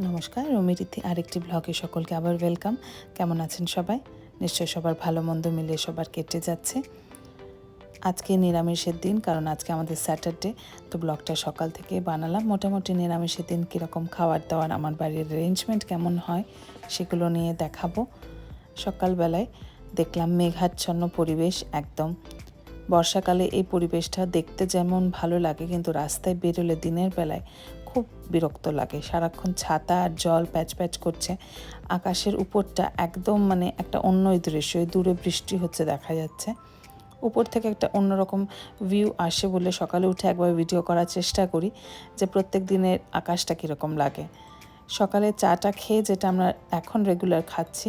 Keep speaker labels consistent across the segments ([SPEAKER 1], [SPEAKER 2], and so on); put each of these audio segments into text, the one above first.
[SPEAKER 1] নমস্কার রমিরিতি আরেকটি ব্লগে সকলকে আবার ওয়েলকাম কেমন আছেন সবাই? নিশ্চয়ই সবার ভালো মন্দ মিলিয়ে সবার কেটে যাচ্ছে। আজকে নিরামিষের দিন, কারণ আজকে আমাদের স্যাটারডে তো ব্লগটা সকাল থেকে বানালাম। মোটামুটি নিরামিষের দিন কীরকম খাবার দাবার আমার বাড়ির অ্যারেঞ্জমেন্ট কেমন হয় সেগুলো নিয়ে দেখাবো। সকালবেলায় দেখলাম মেঘাচ্ছন্ন পরিবেশ, একদম। বর্ষাকালে এই পরিবেশটা দেখতে যেমন ভালো লাগে, কিন্তু রাস্তায় বেরোলে দিনের বেলায় খুব বিরক্ত লাগে। সারাক্ষণ ছাতা আর জল প্যাচ প্যাচ করছে। আকাশের উপরটা একদম মানে একটা অন্যই দৃশ্য দূরে বৃষ্টি হচ্ছে দেখা যাচ্ছে। উপর থেকে একটা অন্যরকম ভিউ আসে বলে সকালে উঠে একবার ভিডিও করার চেষ্টা করি যে প্রত্যেক দিনের আকাশটা কীরকম লাগে। সকালে চাটা খেয়ে যেটা আমরা এখন রেগুলার খাচ্ছি,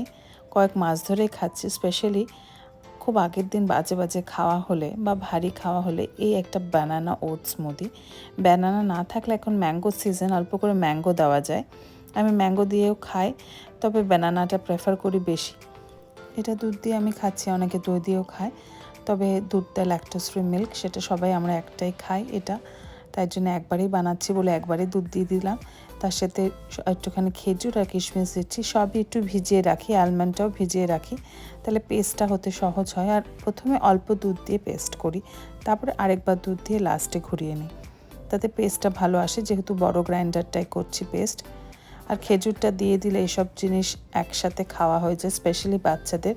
[SPEAKER 1] কয়েক মাস ধরেই খাচ্ছি স্পেশালি খুব আগের দিন বাজে বাজে খাওয়া হলে বা ভারী খাওয়া হলে এই একটা ব্যানানা ওটস মুদি ব্যানানা না থাকলে এখন ম্যাঙ্গো সিজন অল্প করে ম্যাঙ্গো দেওয়া যায়। আমি ম্যাঙ্গো দিয়েও খাই, তবে ব্যানানাটা প্রেফার করি বেশি। এটা দুধ দিয়ে আমি খাচ্ছি, অনেকে দই দিয়েও খায়। তবে দুধটা ল্যাকটোস ফ্রি মিল্ক সেটা সবাই আমরা একটাই খাই এটা। তাই জন্য একবারেই বানাচ্ছি বলে একবারই দুধ দিয়ে দিলাম। তার সাথে একটুখানি খেজুর আর কিশমিশ দিচ্ছি। সবই একটু ভিজিয়ে রাখি আলমন্ডটাও ভিজিয়ে রাখি। তাহলে পেস্টটা হতে সহজ হয়। আর প্রথমে অল্প দুধ দিয়ে পেস্ট করি। তারপরে আরেকবার দুধ দিয়ে লাস্টে ঘুরিয়ে নিই। তাতে পেস্টটা ভালো আসে। যেহেতু বড় গ্রাইন্ডারটাই করছি পেস্ট আর খেজুরটা দিয়ে দিলে এসব জিনিস একসাথে খাওয়া হয়ে যায় স্পেশালি বাচ্চাদের।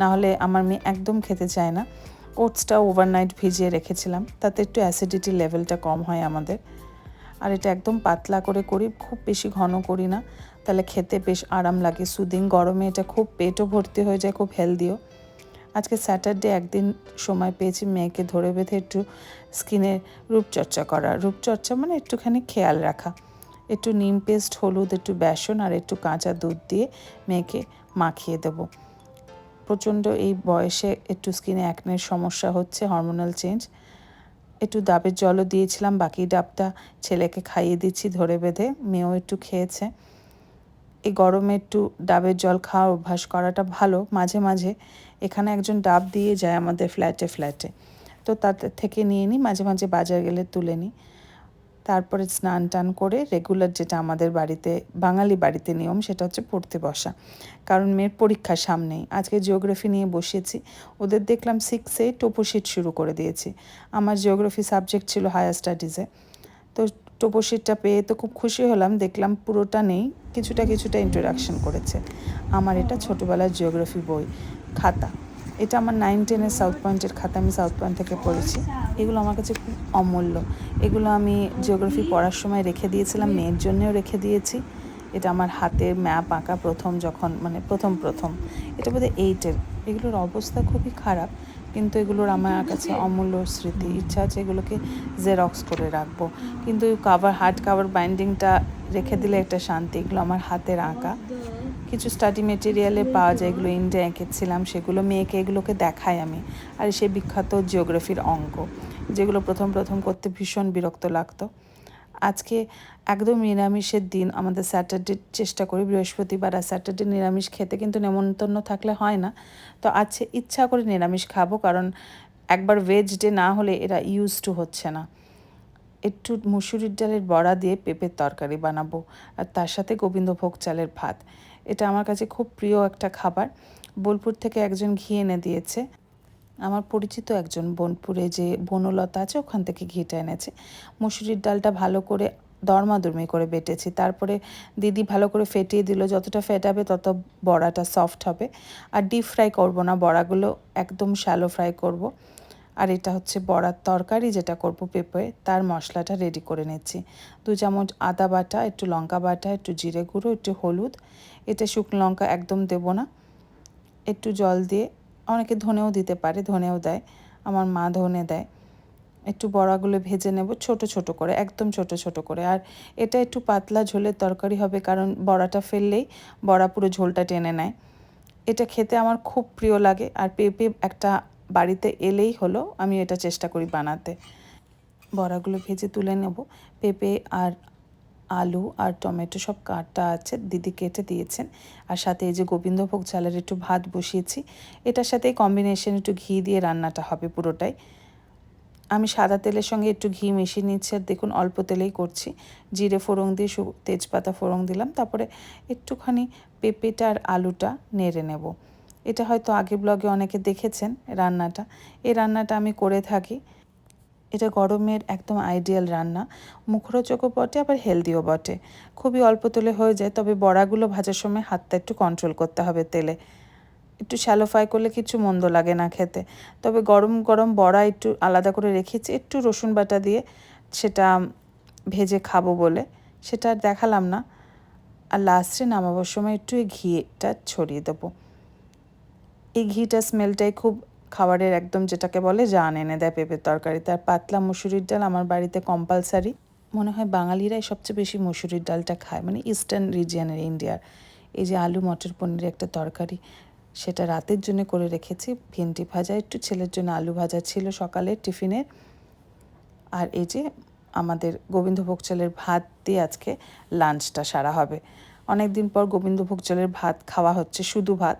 [SPEAKER 1] না হলে আমার মেয়ে একদম খেতে চায় না। ওটসটা ওভারনাইট ভিজিয়ে রেখেছিলাম। তাতে একটু অ্যাসিডিটি লেভেলটা কম হয় আমাদের। আর এটা একদম পাতলা করে করি, খুব বেশি ঘন করি না। তাহলে খেতে বেশ আরাম লাগে। সুদিন গরমে এটা খুব পেটও ভর্তি হয়ে যায়, খুব হেলদিও আজকে স্যাটারডে একদিন সময় পেয়েছি মেয়েকে ধরে বেঁধে একটু স্কিনের রূপচর্চা করা। রূপচর্চা মানে একটুখানি খেয়াল রাখা। একটু নিম পেস্ট, হলুদ, একটু বেসন আর একটু কাঁচা দুধ দিয়ে মেয়েকে মাখিয়ে দেব। প্রচণ্ড এই বয়সে একটু স্কিনে অ্যাকনের সমস্যা হচ্ছে হরমোনাল চেঞ্জ একটু ডাবের জলও দিয়েছিলাম, বাকি ডাবটা ছেলেকে খাইয়ে দিচ্ছি ধরে বেঁধে, মেয়েও একটু খেয়েছে। এই গরমে একটু ডাবের জল খাওয়া অভ্যাস করাটা ভালো। মাঝে মাঝে এখানে একজন ডাব দিয়ে যায় আমাদের ফ্ল্যাটে ফ্ল্যাটে তো তাদের থেকে নিয়ে নিই মাঝে মাঝে বাজার গেলে তুলে নিই তারপরে স্নান টান করে রেগুলার যেটা আমাদের বাড়িতে, বাঙালি বাড়িতে নিয়ম সেটা হচ্ছে পড়তে বসা। কারণ মেয়ের পরীক্ষা সামনেই। আজকে জিওগ্রাফি নিয়ে বসিয়েছি। ওদের দেখলাম সিক্সে টোপোশিট শুরু করে দিয়েছি। আমার জিওগ্রাফি সাবজেক্ট ছিল হায়ার স্টাডিজে তো টোপোশিটটা পেয়ে তো খুব খুশি হলাম। দেখলাম পুরোটা নেই। কিছুটা কিছুটা ইন্ট্রোডাকশন করেছে। আমার এটা ছোটোবেলার জিওগ্রাফি বই। খাতা। এটা আমার নাইন টেনের সাউথ পয়েন্টের খাতা, আমি সাউথ পয়েন্ট থেকে পড়েছি। এগুলো আমার কাছে খুব অমূল্য। এগুলো আমি জিওগ্রাফি পড়ার সময় রেখে দিয়েছিলাম, মেয়ের জন্যেও রেখে দিয়েছি। এটা আমার হাতের ম্যাপ আঁকা প্রথম যখন মানে প্রথম প্রথম। এটা বোধহয় এইটের এগুলোর অবস্থা খুবই খারাপ, কিন্তু এগুলোর আমার কাছে অমূল্য স্মৃতি। ইচ্ছা আছে এগুলোকে জেরক্স করে রাখব। কিন্তু কাভার হার্ড কাভার বাইন্ডিংটা রেখে দিলে একটা শান্তি। এগুলো আমার হাতের আঁকা। কিছু স্টাডি মেটেরিয়ালে পাওয়া যায়, এগুলো ইন্ডিয়া এঁকেছিলাম, সেগুলো মেয়েকে এগুলোকে দেখাই আমি। আর সে বিখ্যাত জিওগ্রাফির অঙ্ক, যেগুলো প্রথম প্রথম করতে ভীষণ বিরক্ত লাগতো। আজকে একদম নিরামিষের দিন, আমাদের স্যাটারডে চেষ্টা করি, বৃহস্পতিবার আর স্যাটারডে নিরামিষ খেতে, কিন্তু নেমন্তন্ন থাকলে হয় না। তো আজকে ইচ্ছা করে নিরামিষ খাব, কারণ একবার ভেজ ডে না হলে এরা ইউজ টু হচ্ছে না। একটু মুসুরির ডালের বড়া দিয়ে পেঁপের তরকারি বানাবো, আর তার সাথে গোবিন্দভোগ চালের ভাত। এটা আমার কাছে খুব প্রিয় একটা খাবার। বোলপুর থেকে একজন ঘি এনে দিয়েছে। আমার পরিচিত একজন বোনপুরে যে বনলতা আছে, ওখান থেকে ঘিটা এনেছে। মুসুরির ডালটা ভালো করে দরমাদুরমি করে বেটেছি। তারপরে দিদি ভালো করে ফেটিয়ে দিল, যতটা ফেটাবে তত বড়াটা সফট হবে। আর ডিপ ফ্রাই করব না, বড়াগুলো একদম শ্যালো ফ্রাই করব। আর এটা হচ্ছে বড়ার তরকারি, যেটা করব পেঁপে। তার মশলাটা রেডি করে নিচ্ছি। দু চামচ আদা বাটা, একটু লঙ্কা বাটা, একটু জিরে গুঁড়ো, একটু হলুদ। এতে শুকনো লঙ্কা একদম দেবো না। একটু জল দিয়ে, অনেকে ধনেও দিতে পারে, ধনেও দেয়। আমার মা ধনে দেয়। একটু বড়াগুলো ভেজে নেব ছোট ছোট করে, একদম ছোট ছোট করে। আর এটা একটু পাতলা ঝোলের তরকারি হবে, কারণ বড়াটা ফেললেই বড়া পুরো ঝোলটা টেনে নেয়। এটা খেতে আমার খুব প্রিয় লাগে। আর পেঁপে একটা বাড়িতে এলেই হলো আমি এটা চেষ্টা করি বানাতে। বড়াগুলো ভেজে তুলে নেব। পেঁপে আর আলু আর টমেটো সব কাটা আছে, দিদি কেটে দিয়েছেন। আর সাথে এই যে গোবিন্দভোগ চালের একটু ভাত বসিয়েছি, এটার সাথে কম্বিনেশন একটু ঘি দিয়ে রান্নাটা হবে পুরোটাই। আমি সাদা তেলের সঙ্গে একটু ঘি মিশিয়ে নিচ্ছি, আর দেখুন অল্প তেলেই করছি। জিরে ফোড়ন দিয়ে তেজপাতা ফোড়ন দিলাম, তারপরে একটুখানি পেঁপেটা আর আলুটা নেড়ে নেব। এটা হয়তো আগে ব্লগে অনেকে দেখেছেন রান্নাটা। এই রান্নাটা আমি করে থাকি। এটা গরমের একদম আইডিয়াল রান্না। মুখরোচকও বটে, আবার হেলদিও বটে। খুবই অল্প তেলে হয়ে যায়, তবে বড়াগুলো ভাজার সময় হাতটা একটু কন্ট্রোল করতে হবে তেলে। একটু শ্যালো ফ্রাই করলে কিছু মন্দ লাগে না খেতে। তবে গরম গরম বড়া একটু আলাদা করে রেখেছি, একটু রসুন বাটা দিয়ে সেটা ভেজে খাব বলে। সেটা আর দেখালাম না। আর লাস্টে নামাবার সময় একটু ঘিটা ছড়িয়ে দেবো। এই ঘিটা স্মেলটাই খুব খাবারের একদম যেটাকে বলে জান এনে দেয় পেঁপের তরকারিতে। আর পাতলা মুসুরির ডাল আমার বাড়িতে কম্পালসারি মনে হয় বাঙালিরাই সবচেয়ে বেশি মুসুরির ডালটা খায় মানে ইস্টার্ন রিজিয়ানের ইন্ডিয়ার এই যে আলু, মটর, পনিরের একটা তরকারি, সেটা রাতের জন্য করে রেখেছি। ভেন্ডি ভাজা, একটু ছেলের জন্য আলু ভাজা ছিল সকালের টিফিনের আর এই যে আমাদের গোবিন্দভোগ চালের ভাত দিয়ে আজকে লাঞ্চটা সারা হবে। অনেক দিন পর গোবিন্দভোগ চালের ভাত খাওয়া হচ্ছে, শুধু ভাত।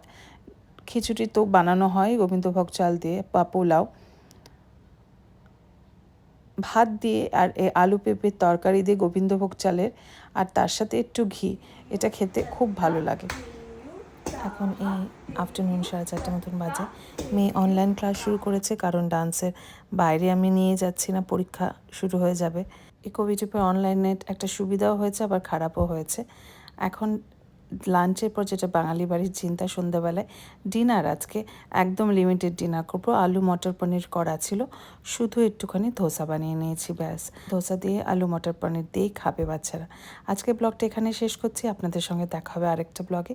[SPEAKER 1] খিচুড়ি তো বানানো হয়, গোবিন্দভোগ চাল দিয়ে বা পোলাও। ভাত দিয়ে আর এ আলু পেঁপের তরকারি দিয়ে গোবিন্দভোগ চালের আর তার সাথে একটু ঘি, এটা খেতে খুব ভালো লাগে। এখন এই আফটারনুন সাড়ে চারটে মতন বাজে। মেয়ে অনলাইন ক্লাস শুরু করেছে, কারণ ডান্সের বাইরে আমি নিয়ে যাচ্ছি না, পরীক্ষা শুরু হয়ে যাবে। এই কোভিডের অনলাইনে একটা সুবিধাও হয়েছে, আবার খারাপও হয়েছে। এখন লাঞ্চের পর যেটা বাঙালি বাড়ির চিন্তা সন্ধ্যাবেলায়, ডিনার আজকে, একদম লিমিটেড ডিনার করব। আলু মটর পনির করা ছিল, শুধু একটুখানি ধোসা বানিয়ে নিয়েছি, ব্যাস। ধোসা দিয়ে আলু মটর পনির দিয়েই খাবে বাচ্চারা। আজকে ব্লগটা এখানে শেষ করছি, আপনাদের সঙ্গে দেখা হবে আরেকটা ব্লগে